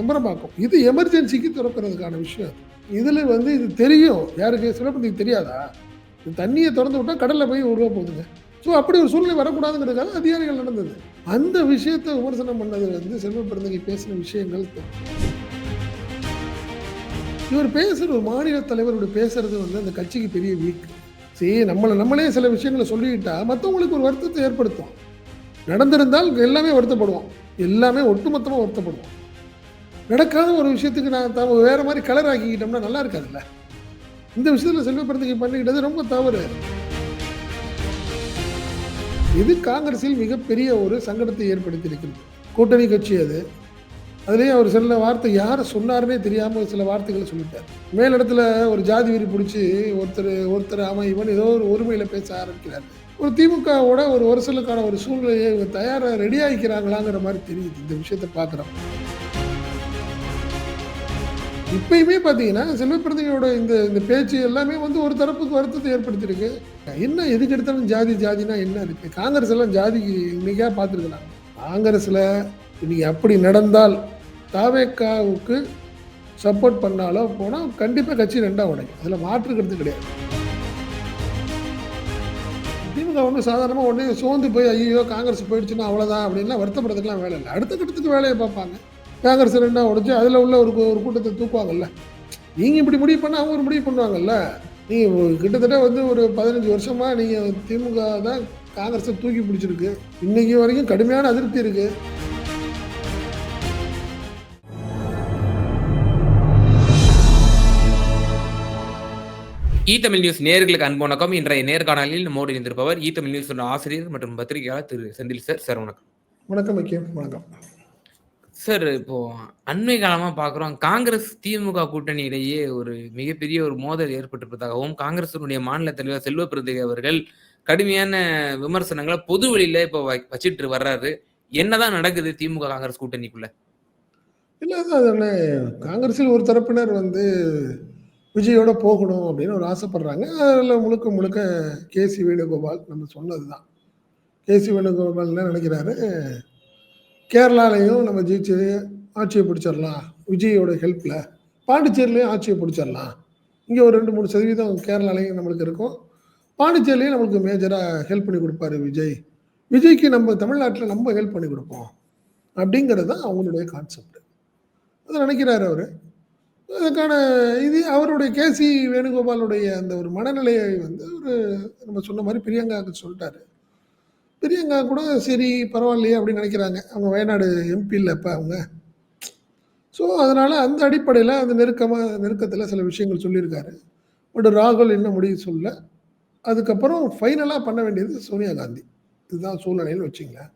செம்பரம்பாக்கம் இது எமர்ஜென்சிக்கு திறக்கிறதுக்கான விஷயம் இதில் வந்து இது தெரியும். யாருக்கு சிலப்பதிக்கு தெரியாதா? இந்த தண்ணியை திறந்து விட்டால் கடலில் போய் உருவ போகுதுங்க. ஸோ அப்படி ஒரு சூழ்நிலை வரக்கூடாதுங்கிறதுக்காக அதிகாரிகள் நடந்தது. அந்த விஷயத்தை விமர்சனம் பண்ணது வந்து செல்வ பேசின விஷயங்கள் இவர் பேசுகிற ஒரு மாநில தலைவருடைய பேசுறது வந்து அந்த கட்சிக்கு பெரிய வீக். சரி நம்மளை நம்மளே சில விஷயங்களை சொல்லிக்கிட்டா மற்றவங்களுக்கு ஒரு வருத்தத்தை ஏற்படுத்தும். நடந்திருந்தால் எல்லாமே வருத்தப்படுவோம். எல்லாமே ஒட்டுமொத்தமாக வருத்தப்படுவோம். நடக்காத ஒரு விஷயத்துக்கு நான் த வேறு மாதிரி கலர் ஆக்கிக்கிட்டோம்னா நல்லா இருக்காதுல்ல? இந்த விஷயத்தில் செல்வ பண்ணிக்கிட்டது ரொம்ப தவறு. இது காங்கிரஸில் மிகப்பெரிய ஒரு சங்கடத்தை ஏற்படுத்தியிருக்கிறது. கூட்டணி கட்சி அது. அதுலேயும் அவர் சில வார்த்தை யாரை சொன்னார்னே தெரியாமல் சில வார்த்தைகளை சொல்லிட்டார். மேலிடத்துல ஒரு ஜாதி வெறி பிடிச்சி ஒருத்தர் ஒருத்தர் அவன் இவன் ஏதோ ஒரு ஒருமையில் பேச ஆரம்பிக்கிறார். ஒரு திமுகவோட ஒரு வருஷலுக்கான ஒரு சூழ்நிலையை இவங்க தயாராக ரெடி ஆகிக்கிறாங்களாங்கிற மாதிரி தெரியுது. இந்த விஷயத்தை பார்க்குறோம் இப்பயுமே பார்த்தீங்கன்னா செல்வப்பிரதிகளோட இந்த இந்த பேச்சு எல்லாமே வந்து ஒரு தரப்புக்கு வருத்தத்தை ஏற்படுத்தியிருக்கு. என்ன எதுக்கு எடுத்தாலும் ஜாதி ஜாதினா என்ன? இருக்கு காங்கிரஸ் எல்லாம் ஜாதிக்கு இன்னைக்கா பார்த்துருக்கலாம். காங்கிரஸில் இன்னைக்கு அப்படி நடந்தால் தாவேக்காவுக்கு சப்போர்ட் பண்ணாலோ போனால் கண்டிப்பாக கட்சி ரெண்டாக உடையும் அதில் மாற்றுக்கிறது கிடையாது. திமுக ஒன்று சாதாரணமாக உடனே சோர்ந்து போய் ஐயோ காங்கிரஸ் போயிடுச்சுன்னா அவ்வளோதான் அப்படின்லாம் வருத்தப்படுறதுக்குலாம் வேலை இல்லை. அடுத்த கட்டத்துக்கு வேலையை பார்ப்பாங்க. காங்கிரஸ் ரெண்டாக உடைச்சு அதில் உள்ள ஒரு ஒரு கூட்டத்தை தூக்குவாங்கல்ல. நீங்கள் இப்படி முடிவு பண்ணால் அவங்க ஒரு முடிவு பண்ணுவாங்கல்ல. நீங்கள் கிட்டத்தட்ட வந்து ஒரு பதினஞ்சு வருஷமாக நீங்கள் திமுக தான் காங்கிரஸை தூக்கி பிடிச்சிருக்கு. இன்னைக்கு வரைக்கும் கடுமையான அதிருப்தி இருக்குது இ தமிழ் நியூஸ் நேர்களுக்கு அன்பு வணக்கம். இன்றைய நேர்காணலில் நம்மோடு இருந்திருப்பவர் இ தமிழ் நியூஸ் ஆசிரியர் மற்றும் பத்திரிகையாளர் திரு செந்தில் சார். சார் வணக்கம். வணக்கம் வணக்கம். சார் இப்போ அண்மை காலமா பாக்குறோம் காங்கிரஸ் திமுக கூட்டணியிடையே ஒரு மிகப்பெரிய ஒரு மோதல் ஏற்பட்டிருப்பதாகவும் காங்கிரசினுடைய மாநில தலைவர் செல்வ பிரதிகை அவர்கள் கடுமையான விமர்சனங்களை பொது வழியில இப்போ வச்சிட்டு வர்றாரு. என்னதான் நடக்குது திமுக காங்கிரஸ் கூட்டணிக்குள்ள? இல்லை அதில் காங்கிரஸில் ஒரு தரப்பினர் வந்து விஜயோட போகணும் அப்படின்னு ஒரு ஆசைப்படுறாங்க. அதில் முழுக்க முழுக்க கேசி வேணுகோபால் நம்ம சொன்னது தான் கேசி வேணுகோபால் என்ன நினைக்கிறாரு? கேரளாலையும் நம்ம ஜெயிச்சு ஆட்சியை பிடிச்சிடலாம். விஜயோட ஹெல்ப்பில் பாண்டிச்சேரிலையும் ஆட்சியை பிடிச்சிடலாம். இங்கே ஒரு ரெண்டு மூணு சதவீதம் கேரளாலையும் நம்மளுக்கு இருக்கும். பாண்டிச்சேரிலையும் நம்மளுக்கு மேஜராக ஹெல்ப் பண்ணி கொடுப்பாரு விஜய். விஜய்க்கு நம்ம தமிழ்நாட்டில் நம்ம ஹெல்ப் பண்ணி கொடுப்போம். அப்படிங்கிறது தான் அவங்களுடைய கான்செப்ட் அதை நினைக்கிறாரு அவர். அதுக்கான இது அவருடைய கேசி வேணுகோபாலுடைய அந்த ஒரு மனநிலையை வந்து ஒரு நம்ம சொன்ன மாதிரி பிரியங்காவுக்கு சொல்லிட்டாரு. பெரியங்கா கூட சரி பரவாயில்லையே அப்படின்னு நினைக்கிறாங்க. அவங்க வயநாடு எம்பி இல்லை இப்போ அவங்க. ஸோ அதனால் அந்த அடிப்படையில் அந்த நெருக்கமாக நெருக்கத்தில் சில விஷயங்கள் சொல்லியிருக்காரு. பட் ராகுல் என்ன முடிவு சொல்ல அதுக்கப்புறம் ஃபைனலாக பண்ண வேண்டியது சோனியா காந்தி. இதுதான் சூழ்நிலைன்னு வச்சுங்களேன்.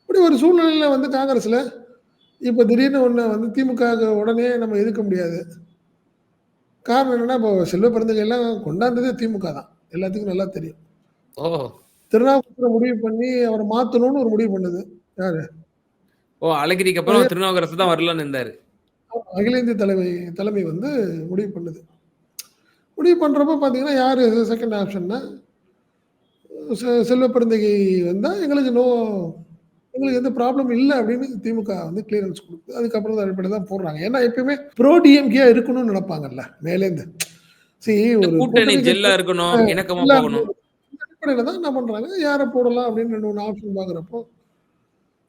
இப்படி ஒரு சூழ்நிலையில் வந்து காங்கிரஸில் இப்போ திடீர்னு ஒன்று வந்து திமுக உடனே நம்ம எதிர்க்க முடியாது. காரணம் என்னென்னா இப்போ செல்வ பிறந்தகையெல்லாம் கொண்டாந்ததே திமுக தான். எல்லாத்துக்கும் நல்லா தெரியும். ஓ திருநாவுக்கரை முடிவு பண்ணி அவரை மாற்றணும்னு ஒரு முடிவு பண்ணுது. யாரு? ஓ அழகிரிக்கு அப்புறம் திருநாவுக்கரசு தான் வரலான்னு இருந்தாரு. அகில இந்திய தலைமை தலைமை வந்து முடிவு பண்ணுது. முடிவு பண்ணுறப்ப பார்த்தீங்கன்னா யார் செகண்ட் ஆப்ஷன்னா செல்வ பிறந்தகை வந்தால் எங்களுக்கு நோ எங்களுக்கு எந்த ப்ராப்ளம் இல்லை அப்படின்னு திமுக வந்து கிளியரன்ஸ் கொடுக்குது. அதுக்கப்புறம் தான் அடிப்படை தான் போடுறாங்க. ஏன்னா எப்பயுமே ப்ரோ டிஎம்கே இருக்கணும்னு நினைப்பாங்கல்ல மேலேந்து. சரி ஒரு கூட்டணி ஜெல்லா இருக்கணும் இணக்கமா இல்ல, போகணும். இந்த அடிப்படையில் தான் என்ன பண்ணுறாங்க யாரை போடலாம் அப்படின்னு ரெண்டு மூணு ஆப்ஷன் பார்க்குறப்போ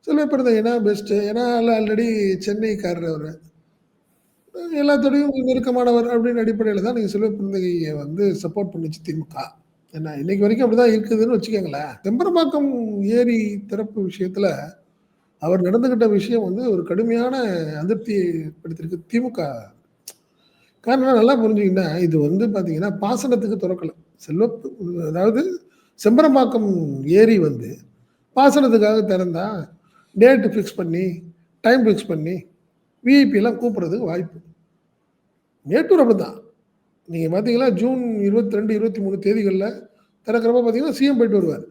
செல்வ ஏன்னா பெஸ்ட்டு ஏன்னா ஆல்ரெடி சென்னைக்காரர் அவர். எல்லாத்தோடையும் நெருக்கமானவர் அப்படின்னு அடிப்படையில் தான் நீங்கள் செல்வ பிறந்தகையை வந்து சப்போர்ட் பண்ணிச்சு திமுக. என்ன இன்னைக்கு வரைக்கும் அப்படிதான் இருக்குதுன்னு வச்சுக்கோங்களேன். தெம்பரம்பாக்கம் ஏரி திறப்பு விஷயத்தில் அவர் நடந்துகிட்ட விஷயம் வந்து ஒரு கடுமையான அதிருப்தி படுத்திருக்கு திமுக. காரணம் நல்லா புரிஞ்சுக்கிட்டா இது வந்து பார்த்தீங்கன்னா பாசனத்துக்கு திறக்கலை. செல்வ அதாவது செம்பரம்பாக்கம் ஏரி வந்து பாசனத்துக்காக திறந்தா டேட்டு ஃபிக்ஸ் பண்ணி டைம் ஃபிக்ஸ் பண்ணி விஐபிலாம் கூப்பிட்றதுக்கு வாய்ப்பு. மேட்டூர் அப்படிதான் நீங்கள் பார்த்தீங்கன்னா ஜூன் இருபத்தி ரெண்டு இருபத்தி மூணு தேதிகளில் திறக்கிறப்ப பார்த்தீங்கன்னா சிஎம் போயிட்டு வருவார்.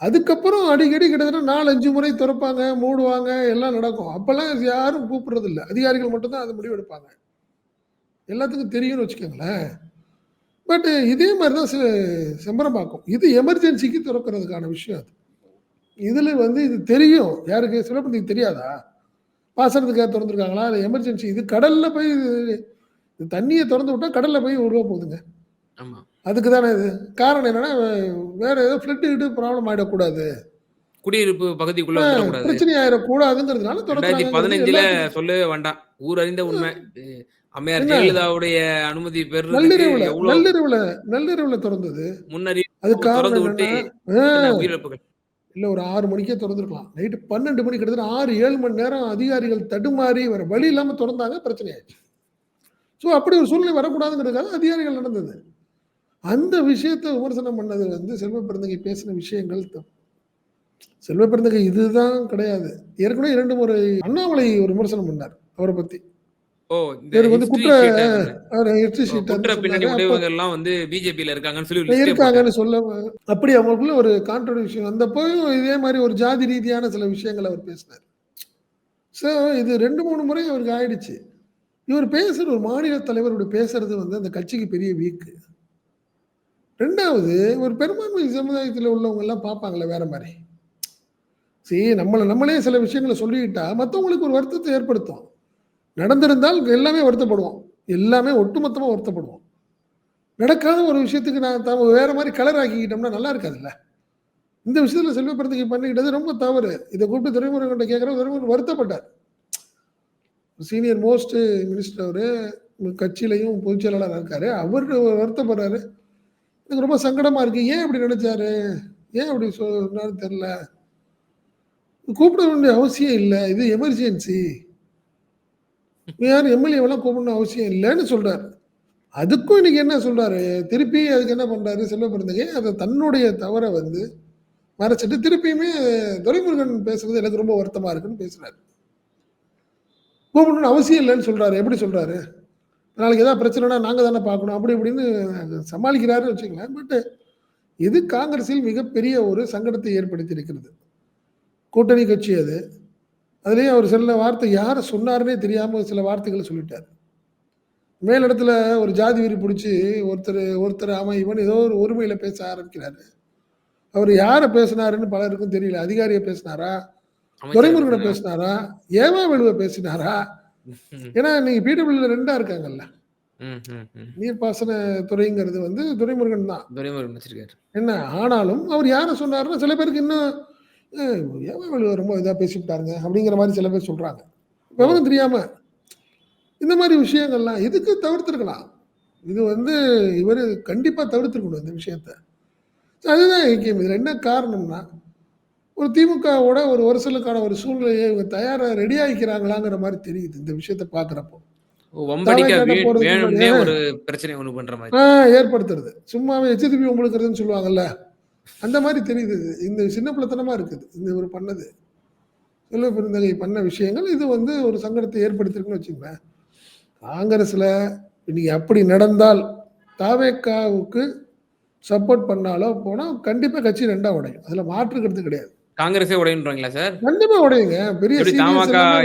அதுக்கப்புறம் அடிக்கடி கிட்டத்தட்ட நாலு அஞ்சு முறை திறப்பாங்க மூடுவாங்க எல்லாம் நடக்கும். அப்போல்லாம் யாரும் கூப்பிட்றதில்ல. அதிகாரிகள் மட்டும்தான் அதை முடிவு எடுப்பாங்க. எல்லாத்துக்கும் தெரியும்னு வச்சுக்கோங்களேன். பட் இதே மாதிரி தான் செம்பரம்பாக்கம் இது எமர்ஜென்சிக்கு திறக்கிறதுக்கான விஷயம் அது இதில் வந்து இது தெரியும் யாருக்கு சிலப்பதிக்கு தெரியாதா பாசனத்துக்காக திறந்துருக்காங்களா? இல்ல எமர்ஜென்சி இது கடல்ல போய் இது தண்ணிய தொறந்து விட்டா கடல்ல போய் உருவ போகுதுங்க. ஆமா. அதுக்கு தானே இது. காரணம் என்னன்னா, வேற ஏதோ ஃப்ளட் கிட்டு ப்ராப்ளம் ஆயிடக்கூடாது. குடியிருப்பு பகுதிக்குள்ள. பிரச்சனை ஆயிடக்கூடாதுங்கிறதுனால தொறக்குறாங்கங்கிறது 2015ல எல்லாத்துக்கும் சொல்லவே வேண்டாம். ஊர் அறிந்த உண்மை. அம்மையார்? ஜெயலலிதாவுடைய அனுமதி பெறுறதுக்கு நள்ளிரவுல நள்ளிரவுல நள்ளிரவுல தொறந்தது. முன்னறிவிப்பு அதுக்கு திறந்து விட்டு உயிரிழப்புகள். இல்ல ஒரு 6 மணிக்கே தொறந்திருக்கலாம். நைட்டு 12 மணி கிட்டத்தட்ட 6, 7 மணி நேரம் அதிகாரிகள் தடுமாறி வேற வழி இல்லாம தொறந்தாங்க. பிரச்சனை ஆயிடுச்சு. ஸோ அப்படி ஒரு சூழ்நிலை வரக்கூடாதுங்கிறதுக்காக அதிகாரிகள் நடந்தது. அந்த விஷயத்த விமர்சனம் பண்ணது வந்து செல்வ பெருந்தகை பேசின விஷயங்கள். செல்வ பெருந்தகை இதுதான் கிடையாது. ஏற்கனவே 2 முறை அண்ணாமலை ஒரு விமர்சனம் பண்ணார். அவர பத்தி. வந்து குற்ற குற்ற வந்து இருக்காங்கன்னு சொல்லி. இருக்காங்கன்னு அப்படி அவங்களுக்குள்ள ஒரு கான்ட்ரடிக்ஷன் வந்தப்பயும் இதே மாரி ஒரு ஜாதி ரீதியான சில விஷயங்கள அவர் பேசினார். ஸோ இது 2, 3 முறை அவருக்கு ஆயிடுச்சு. இவர் பேசுற ஒரு மாநில தலைவர் இப்படி பேசுறது வந்து அந்த கட்சிக்கு பெரிய வீக்கு. 2வது ஒரு பெரும்பான்மை சமுதாயத்தில உள்ளவங்க எல்லாம் பார்ப்பாங்கல்ல வேற மாரி. சீ நம்மள நம்மளே சில விஷயங்கள சொல்லிக்கிட்டா மத்தவங்களுக்கு ஒரு வருத்தத்த ஏற்படுத்தும். நடந்திருந்தால் எல்லாமே வருத்தப்படுவோம். எல்லாமே ஒட்டுமொத்தமாக வருத்தப்படுவோம். நடக்காத ஒரு விஷயத்துக்கு நான் த வேற மாதிரி கலர் ஆக்கிக்கிட்டோம்னா நல்லா இருக்காதுல்ல. இந்த விஷயத்துல செல்வப்படுத்தி பண்ணிக்கிட்டது ரொம்ப தவறு. இதை கூப்பிட்டு துரைமுருகன்ட்ட கேட்கிறப்ப துறைமுருகன் வருத்தப்பட்டார். சீனியர் மோஸ்ட் மினிஸ்டர் அவரு. கட்சியிலையும் பொதுச் செயலாளராக இருக்காரு. அவர் வருத்தப்படுறாரு. எனக்கு ரொம்ப சங்கடமா இருக்கு. ஏன் அப்படி நினைச்சாரு? ஏன் அப்படி சொன்னாருன்னு தெரில கூப்பிட வேண்டிய அவசியம் இல்லை இது எமர்ஜென்சி. யாரும் எம்எல்ஏவெல்லாம் கூப்பிடணும் அவசியம் இல்லைன்னு சொல்றாரு. அதுக்கும் இன்னைக்கு என்ன சொல்றாரு? திருப்பி அதுக்கு என்ன பண்றாரு செல்வ அதை தன்னுடைய தவறை வந்து மறைச்சிட்டு திருப்பியுமே துரைமுருகன் பேசுறது எனக்கு ரொம்ப வருத்தமா இருக்குன்னு பேசுறாரு. கூப்பிடணும்னு அவசியம் இல்லைன்னு சொல்றாரு. எப்படி சொல்றாரு? நாளைக்கு ஏதாவது பிரச்சனைனா நாங்கள் தானே பார்க்கணும். அப்படி இப்படின்னு சமாளிக்கிறாருன்னு வச்சுக்கோங்களேன் பட்டு இது காங்கிரஸில் மிகப்பெரிய ஒரு சங்கடத்தை ஏற்படுத்தி இருக்கிறது. கூட்டணி கட்சி அது. அதிலேயும் அவர் சில வார்த்தை யார சொன்னாருன்னே தெரியாம சில வார்த்தைகள சொல்லிட்டாரு. மேலிடத்துல ஒரு ஜாதி வெறி புடிச்சு ஒருத்தர் ஒருத்தர் அவன் இவன் ஏதோ ஒரு ஒருமையில பேச ஆரம்பிக்கிறாரு. அவரு யார பேசினாருன்னு பலருக்கும் தெரியல. அதிகாரிய பேசினாரா? துரைமுருகன பேசினாரா? ஏவா வேலுவ பேசினாரா? ஏன்னா இன்னைக்கு பிடபிள்யூல 2ஆ இருக்காங்கல்ல. நீர்ப்பாசன துறைங்கிறது வந்து துரைமுருகன் தான். துரைமுருகன். என்ன ஆனாலும் அவர் யார சொன்னாருன்னா சில பேருக்கு இன்னும் வேலுவ ரொம்ப இதா பேசிப்புட்டாருங்க அப்படிங்கிற மாரி சில பேர் சொல்றாங்க. ஓ! விவரம் தெரியாம. இந்த மாரி விஷயங்கள்லாம் எதுக்கு தவிர்த்திருக்கலாம். இது வந்து இவரு கண்டிப்பா தவிர்த்திருக்கணும் இந்த விஷயத்த. அதுதான் முக்கியம். இதுல என்ன காரணம்னா, ஒரு திமுகவோட ஒரு வருசலுக்கான ஒரு சூழ்நிலையை இவங்க தயாரா ரெடி ஆயிக்கிறாங்களாங்கிற மாரி தெரியுது இந்த விஷயத்த பார்க்கிறப்போ. ஏற்படுத்துறது. சும்மாவே எச்ச துப்பி உங்களுக்குறதுன்னு சொல்லுவாங்கல்ல. அந்த மாரி தெரியுது. இந்த சின்ன பிள்ளைத்தனமா இருக்குது. இந்த இவரு பண்ணது. செல்வ பெருந்தகை பண்ண விஷயங்கள் இது வந்து ஒரு சங்கடத்தை ஏற்படுத்தியிருக்குன்னு வச்சுக்கங்களேன். காங்கிரஸ்ல இன்னைக்கு அப்படி நடந்தால் தாவேகாவுக்கு சப்போர்ட் பண்ணாலோ போனா கண்டிப்பா கட்சி 2ஆ உடையும். அதுல மாற்று கருத்து கிடையாது. காங்கிரஸே உடையுன்றீங்களா சார்? கண்டிப்பா உடையுங்க. பெரிய.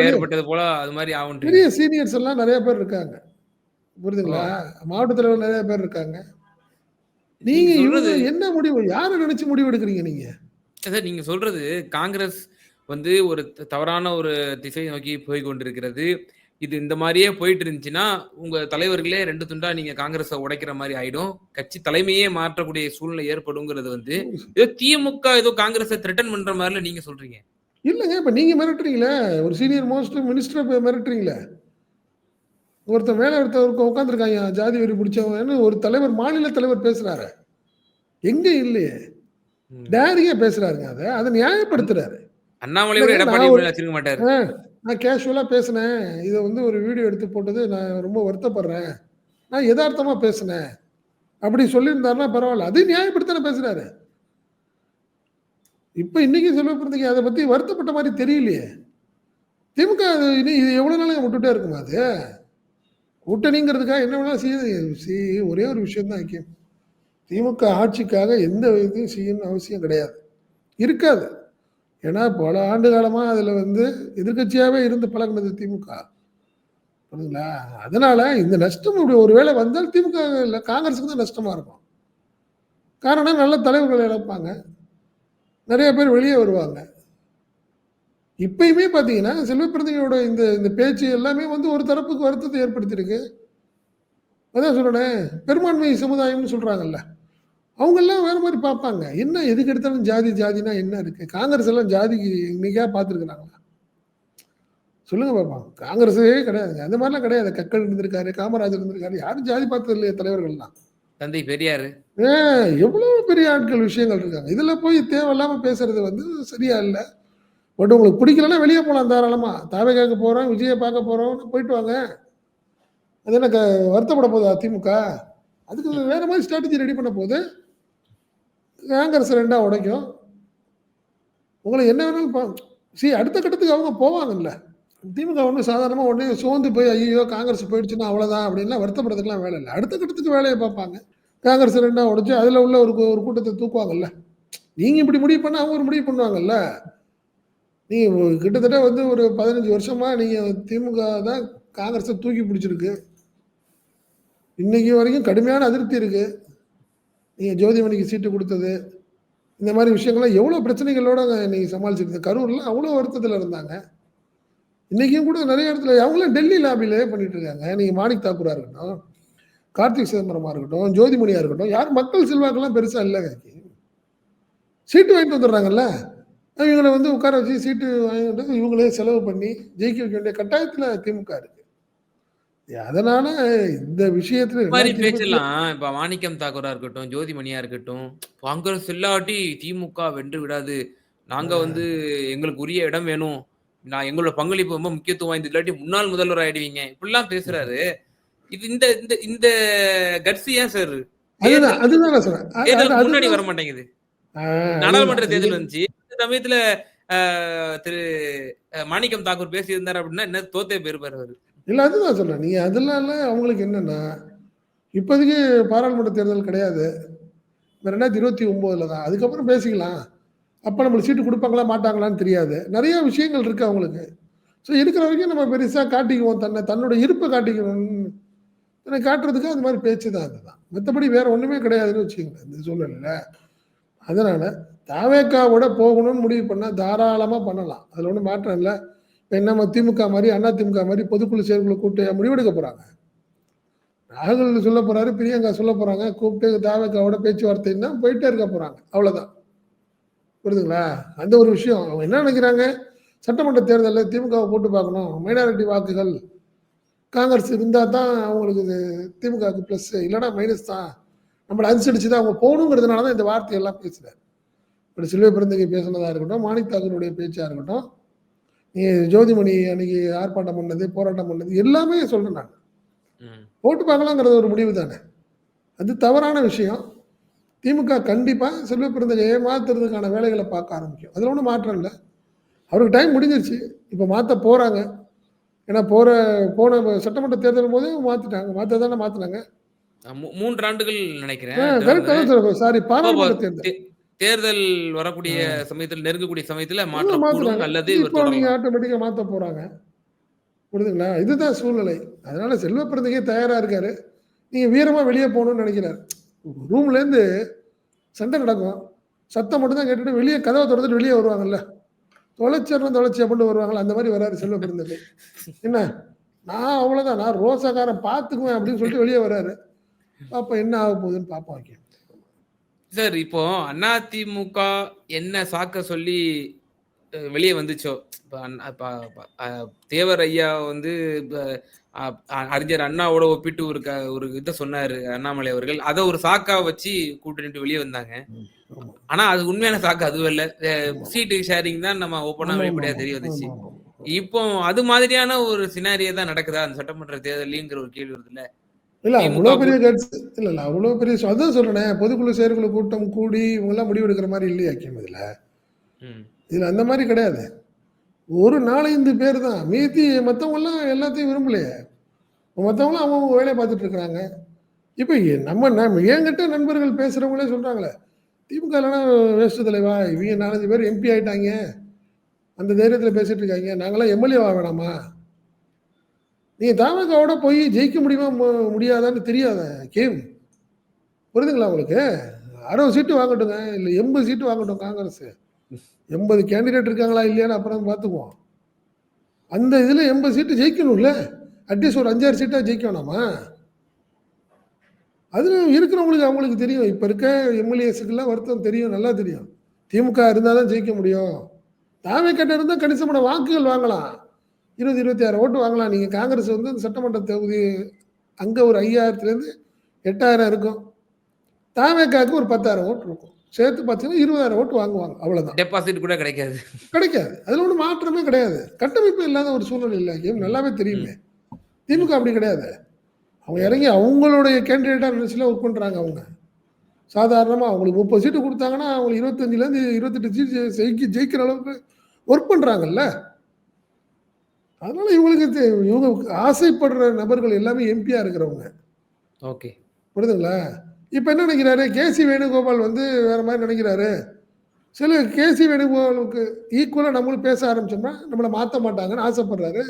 ஏற்பட்டது போல அது மாரி ஆகுன்றீங்க. பெரிய சீனியர்ஸ் எல்லாம் நெறைய பேர் இருக்காங்க. புரியுதுங்களா? மாவட்ட தலைவர் நெறைய பேர் இருக்காங்க. நீங்க இவங்க என்ன முடிவு யார நினைச்சு முடிவு எடுக்கிறீங்க நீங்க? சார் நீங்க சொல்றது காங்கிரஸ் வந்து ஒரு தவறான ஒரு திசை நோக்கி போய் கொண்டிருக்கிறது. இது இந்த மாரியே போயிட்டு இருந்துச்சுன்னா, உங்க தலைவர்களே 2 துண்டா நீங்க காங்கிரஸ உடைக்கிற மாரி ஆயிடும். கட்சி தலைமையே மாற்றக்கூடிய சூழ்நிலை ஏற்படுங்கிறது வந்து, ஏதோ திமுக ஏதோ காங்கிரஸ த்ரெட்டன் பண்ற மாரில நீங்க சொல்றீங்க. இல்லங்க. இப்ப நீங்க மிரட்டுறீங்களே. ஒரு சீனியர் மோஸ்ட் மினிஸ்டர மிரட்டுறீங்களே. ஒருத்தன் மேல ஒருத்தன் உட்கார்ந்துருக்காய்யா. ஜாதி வெறி புடிச்சவன்னு ஒரு தலைவர் மாநில தலைவர் பேசுறாரே. எங்க இல்லையே. டேரிங்கா பேசுறாருங்க அத. அத நியாயப்படுத்துறாரு. நான் கேஷுவலா பேசினேன். இத வந்து ஒரு வீடியோ எடுத்து போட்டது நான் ரொம்ப வருத்தப்படுறேன். நான் எதார்த்தமா பேசினேன். அப்படி சொல்லியிருந்தாருன்னா பரவால்ல. அதையும் நியாயப்படுத்தி தானே பேசுறாரு. இப்ப இன்னைக்கு செல்வ பெருந்தகை அத பத்தி வருத்தப்பட்ட மாரி தெரியலையே. திமுக அது இது எவ்வளவு நாளுங்க விட்டுட்டே இருக்குமா அது? கூட்டணிங்கிறதுக்காக என்ன வேணாலும் செய்ய சி ஒரே ஒரு விஷயம் தான் திமுக ஆட்சிக்காக எந்த இதையும் செய்யணும்னு அவசியம் கிடையாது. இருக்காது. ஏன்னா பல ஆண்டு காலமாக அதில் வந்து எதிர்கட்சியாகவே இருந்து பழகினது திமுக. புரியுதுங்களா? அதனால் இந்த நஷ்டம் இப்படி ஒரு வேளை வந்தால் திமுக இல்லை காங்கிரஸுக்கு தான் நஷ்டமாக இருக்கும். காரணம் நல்ல தலைவர்களை இழப்பாங்க. நிறைய பேர் வெளியே வருவாங்க. இப்பயுமே பார்த்தீங்கன்னா, செல்வ பிறந்தகையோட இந்த இந்த பேச்சு எல்லாமே வந்து ஒரு தரப்புக்கு வருத்தத்தை ஏற்படுத்தியிருக்கு. அதான் சொல்றேனே, பெரும்பான்மை சமுதாயம்னு சொல்றாங்கல்ல. அவங்கலாம் வேற மாரி பார்ப்பாங்க. என்ன எதுக்கு எடுத்தாலும் ஜாதி ஜாதின்னா என்ன இருக்கு? காங்கிரஸ் எல்லாம் ஜாதிக்கு என்னைக்காவது பார்த்துருக்கிறாங்களா? சொல்லுங்க பாப்போம். காங்கிரஸே கிடையாதுங்க. அந்த மாரிலாம் கிடையாது. கக்கல் இருந்திருக்காரு, காமராஜர் இருந்திருக்காரு. யாரும் ஜாதி பார்த்தது இல்லையே தலைவர்கள்லாம். தந்தை பெரியாரு. ஏ எவ்வளோ பெரிய ஆட்கள் விஷயங்கள் இருக்காங்க. இதுல போய் தேவையில்லாம பேசுறது வந்து சரியா இல்ல. பட் உங்களுக்கு பிடிக்கலன்னா வெளிய போலாம் தாராளமா. தாவேகாக்கு போறோம், விஜய பார்க்க போறோம்னு போயிட்டு வாங்க. அது என்ன க வருத்தப்பட போதா திமுக? அதுக்கு வேற மாரி ஸ்ட்ராட்டஜி ரெடி பண்ண போது. காங்கிரஸ் 2ஆ உடைக்கும். உங்கள என்ன வேணாலும் ப சி அடுத்த கட்டத்துக்கு அவங்க போவாங்கல்ல. திமுக ஒண்ணும் சாதாரணமா உடனே சோர்ந்து போய் ஐய்யயோ! காங்கிரஸ் போயிடுச்சுன்னா அவ்வளோதான் அப்படின்லாம் வருத்தப்படுறதுக்குலாம் வேலை இல்ல. அடுத்த கட்டத்துக்கு வேலைய பார்ப்பாங்க. காங்கிரஸ் 2ஆ உடைச்சு அதுல உள்ள ஒரு ஒரு கூட்டத்த தூக்குவாங்கல்ல. நீங்க இப்படி முடிவு பண்ணா அவங்க ஒரு முடிவு பண்ணுவாங்கல்ல. நீ கிட்டத்தட்ட வந்து ஒரு 15 வருஷமா நீங்கள் திமுக தான் காங்கிரஸை தூக்கி பிடிச்சிருக்கு. இன்னைக்கு வரைக்கும் கடுமையான அதிருப்தி இருக்கு. நீங்கள் ஜோதிமணிக்கு சீட்டு கொடுத்தது இந்த மாதிரி விஷயங்கள்லாம் எவ்வளோ பிரச்சனைகளோட நீங்கள் சமாளிச்சிருந்தீங்க. கரூர்லாம் அவ்வளோ வருத்தத்தில் இருந்தாங்க. இன்றைக்கும் கூட நிறைய இடத்துல அவங்களும் டெல்லி லாபிலே பண்ணிட்டு இருக்காங்க. நீங்கள் மாணிக் தாக்கூராக இருக்கட்டும், கார்த்திக் சிதம்பரமாக இருக்கட்டும், ஜோதிமணியாக இருக்கட்டும், யாரும் மக்கள் செல்வாக்கெல்லாம் பெருசாக இல்லை சீட்டு வாங்கிட்டு வந்துடுறாங்கல்ல. இவங்கள வந்து உட்கார வச்சு சீட்டு வாங்கிட்டு இவங்களே செலவு பண்ணி ஜெயிக்க வைக்க வேண்டிய கட்டாயத்துல திமுக இருக்கு. அதனால இந்த விஷயத்துல இந்த மாரி 2020 பேச்செல்லாம் இப்ப மாணிக்கம் தாக்கூரா இருக்கட்டும், ஜோதிமணியா இருக்கட்டும், காங்கிரஸ் இல்லாட்டி திமுக வென்று விடாது. நாங்க வந்து எங்களுக்கு உரிய இடம் வேணும். நான் எங்களோட பங்களிப்பு ரொம்ப முக்கியத்துவம் வாய்ந்தது. இல்லாட்டி முன்னாள் முதல்வர் ஆயிடுவீங்க. இப்படிலாம் பேசுறாரு. இது இந்த இந்த இந்த கட்ஸ் ஏன் சார்? அதுதான் முன்னாடி வர மாட்டேங்குது. நாடாளுமன்ற. தேர்தல் வந்துச்சு. இந்த சமயத்துல திரு மாணிக்கம் தாக்கூர் பேசியிருந்தார் அப்படின்னா, என்ன தோத்தே போயிருப்பாரு அவரு. இல்ல அதுதான் சொல்றேன். நீங்க அதெல்லாம் அவங்களுக்கு என்னன்னா, இப்போதைக்கு பாராளுமன்ற தேர்தல் கிடையாது. ரெண்டாயிரத்தி இருபத்தி 2029ல தான். அதுக்கப்புறம் பேசிக்கலாம். அப்ப நம்மளுக்கு சீட்டு கொடுப்பாங்களா மாட்டாங்களான்னு தெரியாது. நிறைய விஷயங்கள் இருக்கு அவங்களுக்கு. ஸோ இருக்கிற வரைக்கும் நம்ம பெருசா காட்டிக்குவோம். தன்னை தன்னோட இருப்பை காட்டிக்கணும்னு தன்னை காட்டுறதுக்கு அந்த மாதிரி பேச்சு தான் அதுதான். மற்றபடி வேற ஒண்ணுமே கிடையாதுன்னு வச்சுக்கோங்க இந்த சூழ்நிலையில் அதனால தாவேக்காவோட போகணும்னு முடிவு பண்ணால் தாராளமாக பண்ணலாம். அதில் ஒன்றும் மாற்றம் இல்லை இப்போ நம்ம திமுக மாதிரி அண்ணா திமுக மாதிரி பொதுக்குழு செயற்குழு கூப்பிட்டு முடிவெடுக்க போகிறாங்க ராகுல் சொல்ல போகிறாரு பிரியங்கா சொல்ல போகிறாங்க கூப்பிட்டு தாவேக்காவோட பேச்சுவார்த்தைன்னா போயிட்டே இருக்க போகிறாங்க அவ்வளோதான். புரியுதுங்களா? அந்த ஒரு விஷயம். அவங்க என்ன நினைக்கிறாங்க? சட்டமன்ற தேர்தலில் திமுகவை போட்டு பார்க்கணும். மைனாரிட்டி வாக்குகள் காங்கிரஸ் இருந்தால் தான் அவங்களுக்கு இது திமுகவுக்கு ப்ளஸ்ஸு இல்லைன்னா மைனஸ் தான். நம்மள அனுசரிச்சு தான் அவங்க போகணுங்கிறதுனால தான் இந்த வார்த்தையெல்லாம் பேசுறாரு. இப்ப செல்வ பிறந்தகை பேசுனதா இருக்கட்டும், மாணிக் தாக்கூருடைய பேச்சா இருக்கட்டும், நீ ஜோதிமணி அன்னைக்கு ஆர்ப்பாட்டம் பண்ணது, போராட்டம் பண்ணது எல்லாமே சொல்றேன் நானு. போட்டு பார்க்கலாங்கிறது ஒரு முடிவு தானே. அது தவறான விஷயம். திமுக கண்டிப்பா செல்வ பிறந்தகையை மாத்துறதுக்கான வேலைகள பார்க்க ஆரம்பிக்கும். அதுல ஒண்ணும் மாற்றம் இல்ல. அவருக்கு டைம் முடிஞ்சிருச்சு. இப்ப மாத்த போறாங்க. ஏன்னா போற போன சட்டமன்ற தேர்தல் போதே மாத்திட்டாங்க. மாத்த தானே மாத்துனாங்க. அ மூ 3 ஆண்டுகள் நினைக்கிறேன். சாரி பாராளுமன்ற தேர்தல். தேர்தல் வரக்கூடிய. சமயத்துல நெருங்கக்கூடிய சமயத்துல மாத்துறாங்க. அல்லது இப்போ நீங்க. ஆட்டோமேட்டிக்கா மாத்த போறாங்க. புரியுதுங்களா? இதுதான் சூழ்நிலை. அதனால செல்வ பிறந்தகை தயாரா இருக்காரு. நீங்க வீரமா வெளிய போகணும்னு நினைக்கிறாரு. ரூம்லேருந்து சண்டை நடக்கும். சத்தம் மட்டும் தான் கேட்டுட்டு வெளிய கதவ தொறந்துட்டு வெளிய வருவாங்கல்ல. தொலைச்சிடுறோம் தொலைச்சி அப்படின்னு வருவாங்கல்ல. அந்த மாரி வராரு செல்வ பிறந்தகை. என்ன? நான் அவ்வளோதான். நான் ரோசாக்காரன் பார்த்துக்குவேன் அப்படின்னு சொல்லிட்டு வெளிய வராரு. அப்ப என்ன ஆக போகுதுன்னு பார்ப்போம். ஓகே. சார் இப்போ அதிமுக என்ன சாக்க சொல்லி வெளிய வந்துச்சோ, தேவர் ஐயா வந்து அறிஞர் அண்ணாவோட ஒப்பிட்டு ஒரு ஒரு இத சொன்னாரு அண்ணாமலை அவர்கள். அத ஒரு சாக்கா வச்சு கூட்டணிட்டு வெளிய வந்தாங்க. ஆனா அது உண்மையான சாக்கு அதுவும் இல்ல. சீட்டு ஷேரிங் தான் நம்ம ஓப்பனா வெளிப்படையா தெரிய வந்துச்சு. இப்போ அது மாதிரியான ஒரு சினாரியோ தான் நடக்குதா? அந்த சட்டமன்ற தேர்தல்லயுங்கிற ஒரு கேள்வி வருதுல்ல. இல்ல அவ்வளோ பெரிய கூட் கட்ஸ் இல்ல, இல்ல. அவ்வளோ பெரிய அதான் சொல்றேனே. பொதுக்குழு செயற்குழு கூட்டம் கூடி இவங்கலாம் முடிவெடுக்கிற மாரி இல்லையே ஹக்கீம் இதுல. இதுல அந்த மாரி கிடையாது. ஒரு 4, 5 பேர் தான். மீதி மத்தவங்கலாம் எல்லாத்தையும் விரும்பலையே. மத்தவங்கலாம் அவங்கவங்க வேலைய பார்த்துட்டு இருக்கிறாங்க. இப்ப நம்ம நம்ம என்கிட்ட நண்பர்கள் பேசுறவங்களே சொல்றாங்களே. திமுக இல்லன்னா வேஸ்ட்டு தலைவா. இவங்க 4, 5 பேர் எம்பி ஆயிட்டாங்க. அந்த தைரியத்துல பேசிட்டு இருக்காங்க. நாங்கலாம் எம்எல்ஏ வேணாமா? நீங்க தமாகாவோட போய் ஜெயிக்க முடியுமா முடியாதான்னு தெரியாதா கேம். புரியுதுங்களா உங்களுக்கு? 60 சீட்டு வாங்கட்டுங்க. இல்ல 80 சீட்டு வாங்கட்டும் காங்கிரஸ். எண்பது கேண்டிடேட் இருக்காங்களா இல்லையான்னு அப்புறம் பார்த்துக்குவோம். அந்த இதில் எண்பது சீட்டு ஜெயிக்கணும்ல? அட்லீஸ்ட் ஒரு அஞ்சாறு சீட்டாக ஜெயிக்க வேணாமா? அது இருக்கிறவங்களுக்கு அவங்களுக்கு தெரியும். இப்போ இருக்க எம்எல்ஏஸுக்கெல்லாம் வருத்தம் தெரியும் நல்லா தெரியும். திமுக இருந்தால் தான் ஜெயிக்க முடியும். தாமே கட்ட இருந்தால் கணிசமான வாக்குகள் வாங்கலாம். இருபது இருபத்தி ஆறு ஓட்டு வாங்கலாம். நீங்கள் காங்கிரஸ் வந்து அந்த சட்டமன்ற தொகுதி அங்கே ஒரு ஐயாயிரத்துலேருந்து எட்டாயிரம் இருக்கும். தாவேக்காவுக்கு ஒரு பத்தாயிரம் ஓட்டு இருக்கும். சேர்த்து பார்த்தீங்கன்னா இருபதாயிரம் ஓட்டு வாங்குவாங்க. அவ்வளோதான் டெபாசிட் கூட கிடைக்காது. கிடைக்காது. அதில் ஒன்றும் மாற்றமே கிடையாது. கட்டமைப்பு இல்லாத ஒரு சூழ்நிலை இல்லை. கேம் நல்லாவே தெரியுமே. திமுக அப்படி கிடையாது. அவங்க இறங்கி அவங்களுடைய கேண்டிடேட்டாக நினச்சில ஒர்க் பண்ணுறாங்க அவங்க. சாதாரணமாக அவங்களுக்கு முப்பது சீட்டு கொடுத்தாங்கன்னா அவங்களுக்கு இருபத்தஞ்சிலேருந்து இருபத்தெட்டு சீட்டு ஜெயிக்க ஜெயிக்கிற அளவுக்கு ஒர்க் பண்ணுறாங்கல்ல அதனால இவங்களுக்கு இவங்க ஆசைப்படுற நபர்கள் எல்லாமே எம்பியாக இருக்கிறவங்க. ஓகே. புரியுதுங்களா? இப்போ என்ன நினைக்கிறாரு? கேசி வேணுகோபால் வந்து வேற மாதிரி நினைக்கிறாரு. சில கேசி வேணுகோபாலுக்கு ஈக்குவலாக நம்மளும் பேச ஆரம்பிச்சோம்னா நம்மளை மாற்ற மாட்டாங்கன்னு ஆசைப்படுறாரு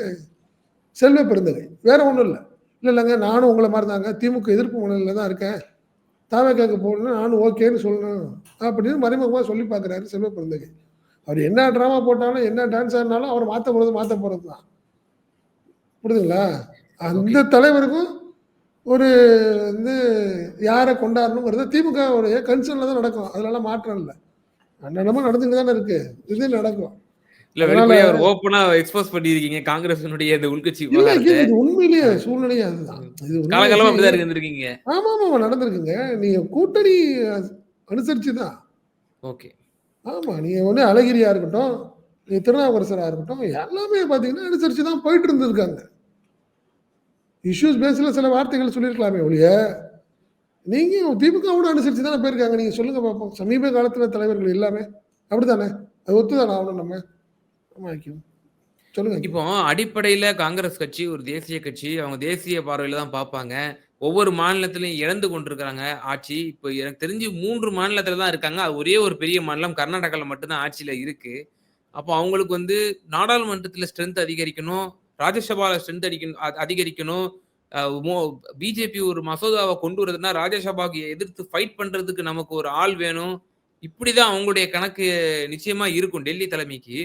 செல்வ பெருந்தகை. வேற ஒன்றும் இல்லை. இல்லை இல்லைங்க நானும் உங்களை மாதிரி தாங்க திமுக எதிர்ப்பு முனையில் தான் இருக்கேன். தாவேக்காக்கு போகணும்னா நானும் ஓகேன்னு சொல்லணும் அப்படின்னு மறைமுகமாக சொல்லி பார்க்குறாரு செல்வ பெருந்தகை. அவர் என்ன ட்ராமா போட்டாலும் என்ன டான்ஸ் ஆடினாலும் அவர் மாற்ற போகிறது மாற்ற போகிறது தான் புரியுதுங்களா அந்த தலைவருக்கும் ஒரு வந்து யாரை கொண்டாடணுங்கிறது திமுக உடைய கன்சர்ன்ல தான் நடக்கும். அதுலலாம் மாற்றம் இல்லை. அண்ணனமா நடந்துட்டு தானே இருக்கு. இது நடக்கும். இல்ல அதனால- வெளிப்படையா ஒரு ஓப்பனா எக்ஸ்போஸ் பண்ணிருக்கீங்க காங்கிரஸினுடைய இந்த உள்கட்சி இது உண்மையிலேயே சூழ்நிலையே அதுதான். இது காலகாலமா அப்படிதான் இருந்திருக்கீங்க. ஆமா ஆமா நடந்திருக்குங்க. நீங்க கூட்டணி அனுசரிச்சு தான் ஓகே ஆமா நீங்க வந்து அழகிரியா இருக்கட்டும் திருநாவுக்கரசரா இருக்கட்டும் எல்லாமே பாத்தீங்கன்னா அனுசரிச்சு தான் போயிட்டு இருந்திருக்காங்க. இஷ்யூஸ் பேஸில் சில வார்த்தைகள் சொல்லியிருக்கலாமே ஒழிய நீங்கள் திமுகவோட அனுசரித்து தானே போயிருக்காங்க. நீங்கள் சொல்லுங்கள் பார்ப்போம் சமீப காலத்தில் தலைவர்கள் எல்லாமே அப்படி தானே அது ஒத்துதானே ஆகணும் நம்ம? சொல்லுங்கள் சொல்லுங்க. இப்போ அடிப்படையில காங்கிரஸ் கட்சி ஒரு தேசிய கட்சி அவங்க தேசிய பார்வையில தான் பார்ப்பாங்க. ஒவ்வொரு மாநிலத்திலையும் இழந்து கொண்டிருக்கிறாங்க ஆட்சி. இப்போ எனக்கு தெரிஞ்சு மூன்று மாநிலத்துல தான் இருக்காங்க. அது ஒரே ஒரு பெரிய மாநிலம். கர்நாடகாவில் மட்டும்தான் ஆட்சியில இருக்கு. அப்போ அவங்களுக்கு வந்து நாடாளுமன்றத்தில் ஸ்ட்ரென்த் அதிகரிக்கணும். ராஜ்யசபாவில் ஸ்ட்ரென்த் அடிக்கணும் அதிகரிக்கணும். பிஜேபி ஒரு மசோதாவை கொண்டு வரதுன்னா ராஜ்யசபாக்கு எதிர்த்து ஃபைட் பண்றதுக்கு நமக்கு ஒரு ஆள் வேணும். இப்படிதான் அவங்களுடைய கணக்கு நிச்சயமா இருக்கும் டெல்லி தலைமைக்கு.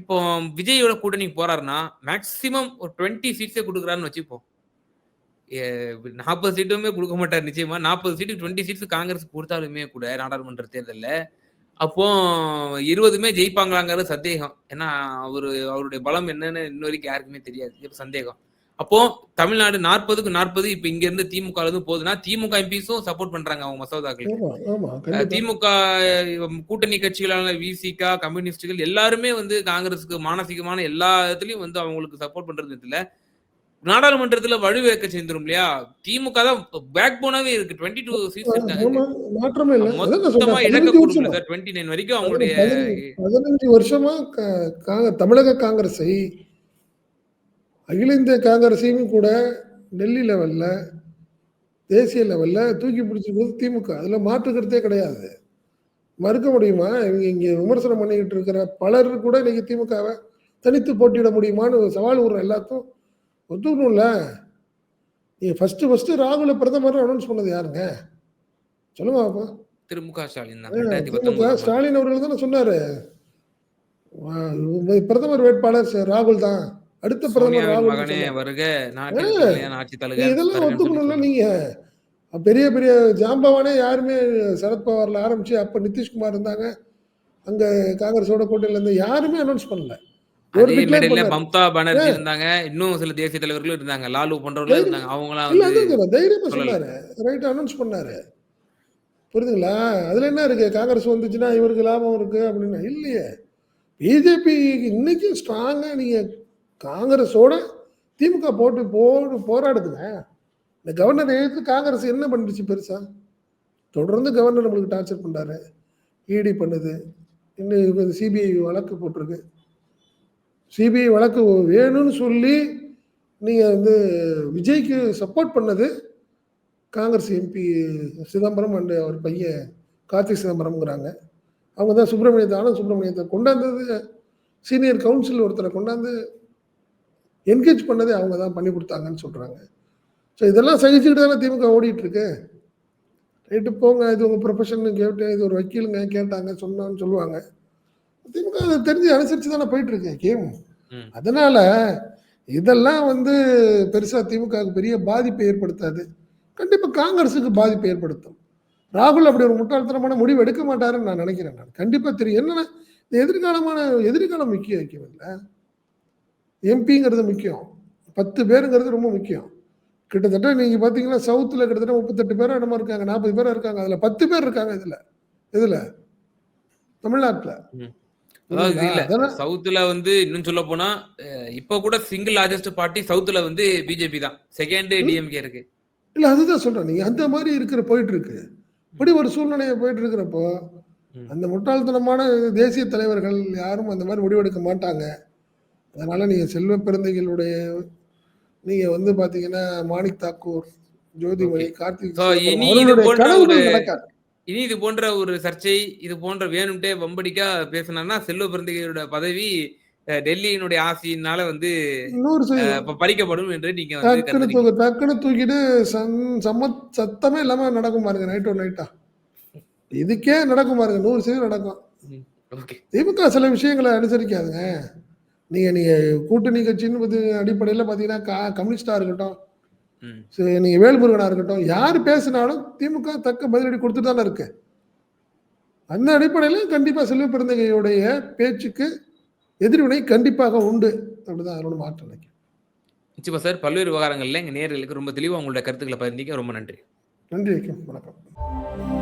இப்போ விஜயோட கூட்டணி போறாருன்னா மேக்சிமம் ஒரு டுவெண்ட்டி சீட்ஸே கொடுக்குறாருன்னு வச்சுப்போம். நாற்பது சீட்டுமே கொடுக்க மாட்டார் நிச்சயமா. நாற்பது சீட்டுக்கு டுவெண்ட்டி சீட்ஸ் காங்கிரஸ் கொடுத்தாலுமே கூட நாடாளுமன்ற தேர்தலில். அப்போ இருபதுமே ஜெயிப்பாங்களாங்கிறது சந்தேகம். ஏன்னா அவரு அவருடைய பலம் என்னன்னு இன்ன வரைக்கும் யாருக்குமே தெரியாது. இப்போ சந்தேகம். அப்போ தமிழ்நாடு நாற்பதுக்கு நாற்பது இப்ப இங்க இருந்து திமுக இருந்து போகுதுன்னா திமுக எம்பிஸும் சப்போர்ட் பண்றாங்க அவங்க கண்டிப்பா. திமுக கூட்டணி கட்சிகளான விசிகா கம்யூனிஸ்டுகள் எல்லாருமே வந்து காங்கிரஸுக்கு மானசீகமான எல்லா இடத்துலயும் வந்து அவங்களுக்கு சப்போர்ட் பண்றது இல்ல. நாடாளுமன்றத்துல வலுவேற்க சேர்ந்துரும் இல்லையா? திமுக தான் பேக் போனாவே இருக்கு. டுவெண்ட்டி டூ சீட்ஸ் இருக்காங்க இழக்க வருஷமா சார். டுவெண்ட்டி நைன் வரைக்கும் அவங்களுடைய பதினஞ்சு- வருஷமா தமிழக காங்கிரஸை அகில இந்திய காங்கிரஸையும் கூட டெல்லி லெவல்ல தேசிய லெவல்ல தூக்கி பிடிச்சிருக்கிறது திமுக. அதுல மாற்று கருத்தே கிடையாது. மறுக்க முடியுமா? இவங்க இங்க விமர்சனம் பண்ணிக்கிட்டு இருக்கிற பலர் கூட இன்னைக்கு திமுகவை தனித்து போட்டியிட முடியுமான்னு ஒரு சவால் விடுற எல்லாத்தும் ஒத்துக்கணும்ல. நீங்க ஃபர்ஸ்ட் ஃபர்ஸ்ட் ராகுல பிரதமர் அனௌன்ஸ் பண்ணது யாருங்க? சொல்லுங்க பாப்போம் திரு மு க ஸ்டாலின் ஸ்டாலின் அவர்கள் தானே சொன்னாரு. பிரதமர் வேட்பாளர் ராகுல் தான். அடுத்த பிரதமர் மகனே. வருக இதெல்லாம் ஒத்துக்கணும்ல நீங்க. பெரிய பெரிய ஜாம்பவானே யாருமே சரத்பவார்ல ஆரம்பிச்சு அப்ப நிதிஷ்குமார் இருந்தாங்க. அங்க காங்கிரஸோட கூட்டணியில இருந்து யாருமே அனௌன்ஸ் பண்ணல. மம்தா பானர்ஜி இருந்தாங்க இன்னும் சில தேசிய தலைவர்களும் இருந்தாங்க. லாலு போன்றவர்களும் இருந்தாங்க. அவங்களாம். தைரியமா. சொன்னாரு. ரைட் அனௌன்ஸ் பண்ணாரு. புரியுதுங்களா? அதுல என்ன இருக்கு? காங்கிரஸ் வந்துச்சுன்னா இவருக்கு லாபம் இருக்கு அப்படின்னு. இல்லையே. பிஜேபி இன்னைக்கு ஸ்ட்ராங்கா நீங்க காங்கிரஸோட திமுக போட்டு போடு போராடுதுங்க இந்த கவர்னர் எழுத்து காங்கிரஸ் என்ன பண்ணிடுச்சு பெருசா? தொடர்ந்து கவர்னர் நம்மளுக்கு டார்ச்சர் பண்றாரு. இடி பண்ணுது. இன்னும் சிபிஐ வழக்கு போட்டிருக்கு. சிபிஐ வழக்கு வேணும்னு சொல்லி நீங்கள் வந்து விஜய்க்கு சப்போர்ட் பண்ணது காங்கிரஸ் எம்பி சிதம்பரம் அண்டு அவர் பையன் கார்த்திக் சிதம்பரம்ங்கிறாங்க. அவங்க தான் சுப்பிரமணியத்தை ஆனந்த் சுப்பிரமணியத்தை கொண்டாந்தது. சீனியர் கவுன்சில் ஒருத்தரை கொண்டாந்து என்கேஜ் பண்ணதே அவங்க தான் பண்ணி கொடுத்தாங்கன்னு சொல்கிறாங்க ஸோ இதெல்லாம் சகிச்சுக்கிட்டு தானே திமுக ஓடிட்டு இருக்கு ரைட்டு போங்க இது உங்கள் ப்ரொஃபஷன் கேட்டு இது ஒரு வக்கீலுங்க கேட்டாங்க சொன்னான்னு சொல்லுவாங்க. திமுக அதை தெரிஞ்சு அனுசரிச்சு தானே போயிட்டு இருக்கு கேம். அதனால இதெல்லாம் வந்து பெருசா திமுகவுக்கு பெரிய பாதிப்பை ஏற்படுத்தாது. கண்டிப்பா காங்கிரஸுக்கு பாதிப்பை ஏற்படுத்தும். ராகுல் அப்படி ஒரு முட்டாள்தனமான முடிவு எடுக்க மாட்டாருன்னு நான் நினைக்கிறேன் நான். கண்டிப்பா தெரியும். என்னன்னா இந்த எதிர்காலமான எதிர்காலம் முக்கியம் இல்லை எம்பிங்கிறது முக்கியம். பத்து பேருங்கிறது ரொம்ப முக்கியம். கிட்டத்தட்ட நீங்க பாத்தீங்கன்னா சவுத்துல கிட்டத்தட்ட முப்பத்தெட்டு பேரோ என்னமோ இருக்காங்க நாற்பது பேரோ இருக்காங்க. அதுல பத்து பேர் இருக்காங்க இதுல. இதுல. தமிழ்நாட்டுல. அதாவது இல்ல. சவுத்துல வந்து இன்னும் சொல்ல போனா இப்ப கூட சிங்கிள் லார்ஜஸ்ட் பார்ட்டி சவுத்துல வந்து பிஜேபி தான். செகண்ட் டிஎம்கே இருக்கு. இல்ல அதுதான் சொல்றேன். நீங்க அந்த மாதிரி இருக்கிற போயிட்டு இருக்கு. இப்படி ஒரு சூழ்நிலையை போயிட்டு இருக்கிறப்போ. அந்த முட்டாள்தனமான தேசிய தலைவர்கள் யாரும் அந்த மாதிரி முடிவெடுக்க மாட்டாங்க. அதனால நீங்க செல்வ பெருந்தைகளுடைய நீங்க வந்து பாத்தீங்கன்னா மாணிக் தாக்கூர் ஜோதிமணி கார்த்திக் இனி இது போன்ற ஒரு- இனி இது போன்ற ஒரு சர்ச்சை இது போன்ற வேணும்ட்டே வம்படிக்கா பேசினா செல்வ பிறந்தகையோட பதவி டெல்லியினுடைய ஆசையினால வந்து பறிக்கப்படும் என்று நீங்க கருதுறீங்க. தூக்கு டக்குன்னு தூக்கிட்டு சம்ம சத்தமே இல்லாம நடக்கும் பாருங்க நைட் ஒரு நைட்டா இதுக்கே நடக்கும் பாருங்க நூறு சதவீதம் நடக்கும். ஓகே. திமுக சில விஷயங்களை அனுசரிக்காதுங்க. நீங்க நீங்க கூட்டணி கட்சின்னு அடிப்படையில் பார்த்தீங்கன்னா கா- கம்யூனிஸ்டா இருக்கட்டும் சரி, நீங்க வேல்முருகனா இருக்கட்டும் யார் பேசினாலும் திமுக தக்க பதிலடி கொடுத்துட்டு தானே இருக்கு. அந்த அடிப்படையில் கண்டிப்பா செல்வ பெருந்தகையுடைய பேச்சுக்கு எதிர்வினை கண்டிப்பாக உண்டு. அப்படிதான் அதனோட மாற்றம் நினைக்கிறேன். நிச்சயமா சார் பல்வேறு விவகாரங்கள்ல எங்க நேயர்களுக்கு ரொம்ப தெளிவா உங்களோட கருத்துக்களை பகிர்ந்தீங்க. ரொம்ப நன்றி. நன்றி வைக்கும் வணக்கம்.